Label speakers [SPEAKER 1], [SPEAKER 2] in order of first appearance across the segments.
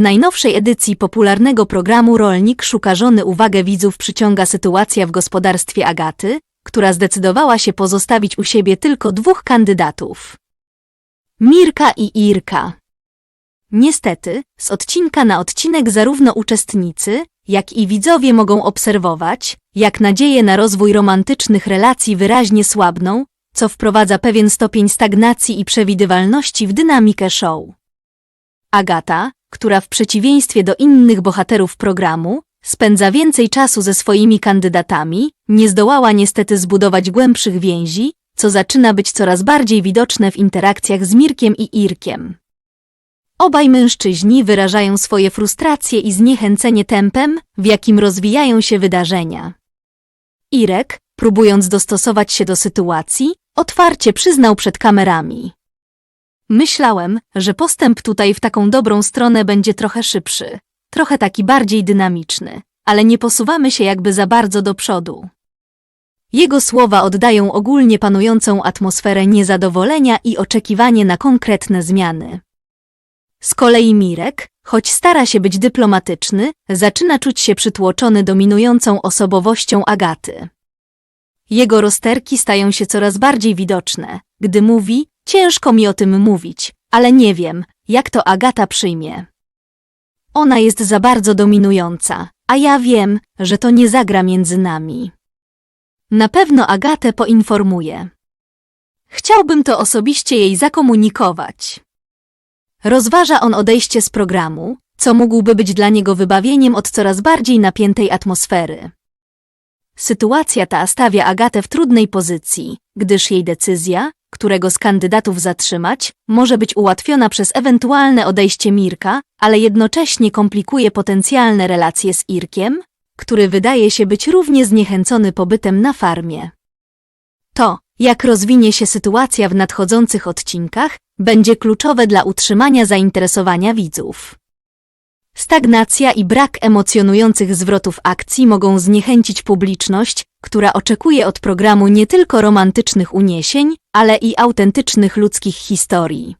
[SPEAKER 1] najnowszej edycji popularnego programu Rolnik szuka żony uwagę widzów przyciąga sytuacja w gospodarstwie Agaty, która zdecydowała się pozostawić u siebie tylko dwóch kandydatów. Mirka i Irka. Niestety, z odcinka na odcinek zarówno uczestnicy, jak i widzowie mogą obserwować, jak nadzieje na rozwój romantycznych relacji wyraźnie słabną, co wprowadza pewien stopień stagnacji i przewidywalności w dynamikę show. Agata, która w przeciwieństwie do innych bohaterów programu, spędza więcej czasu ze swoimi kandydatami, nie zdołała niestety zbudować głębszych więzi, co zaczyna być coraz bardziej widoczne w interakcjach z Mirkiem i Irkiem. Obaj mężczyźni wyrażają swoje frustracje i zniechęcenie tempem, w jakim rozwijają się wydarzenia. Irek, próbując dostosować się do sytuacji, otwarcie przyznał przed kamerami. Myślałem, że postęp tutaj w taką dobrą stronę będzie trochę szybszy, trochę taki bardziej dynamiczny, ale nie posuwamy się jakby za bardzo do przodu. Jego słowa oddają ogólnie panującą atmosferę niezadowolenia i oczekiwanie na konkretne zmiany. Z kolei Mirek, choć stara się być dyplomatyczny, zaczyna czuć się przytłoczony dominującą osobowością Agaty. Jego rozterki stają się coraz bardziej widoczne, gdy mówi, ciężko mi o tym mówić, ale nie wiem, jak to Agata przyjmie. Ona jest za bardzo dominująca, a ja wiem, że to nie zagra między nami. Na pewno Agatę poinformuję. Chciałbym to osobiście jej zakomunikować. Rozważa on odejście z programu, co mógłby być dla niego wybawieniem od coraz bardziej napiętej atmosfery. Sytuacja ta stawia Agatę w trudnej pozycji, gdyż jej decyzja, którego z kandydatów zatrzymać, może być ułatwiona przez ewentualne odejście Mirka, ale jednocześnie komplikuje potencjalne relacje z Irkiem, który wydaje się być równie zniechęcony pobytem na farmie. To, jak rozwinie się sytuacja w nadchodzących odcinkach, będzie kluczowe dla utrzymania zainteresowania widzów. Stagnacja i brak emocjonujących zwrotów akcji mogą zniechęcić publiczność, która oczekuje od programu nie tylko romantycznych uniesień, ale i autentycznych ludzkich historii.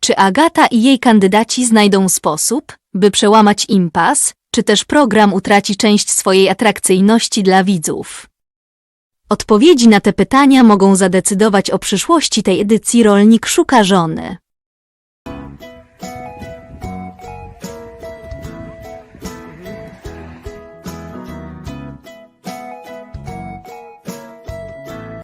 [SPEAKER 1] Czy Agata i jej kandydaci znajdą sposób, by przełamać impas, czy też program utraci część swojej atrakcyjności dla widzów? Odpowiedzi na te pytania mogą zadecydować o przyszłości tej edycji Rolnik szuka żony.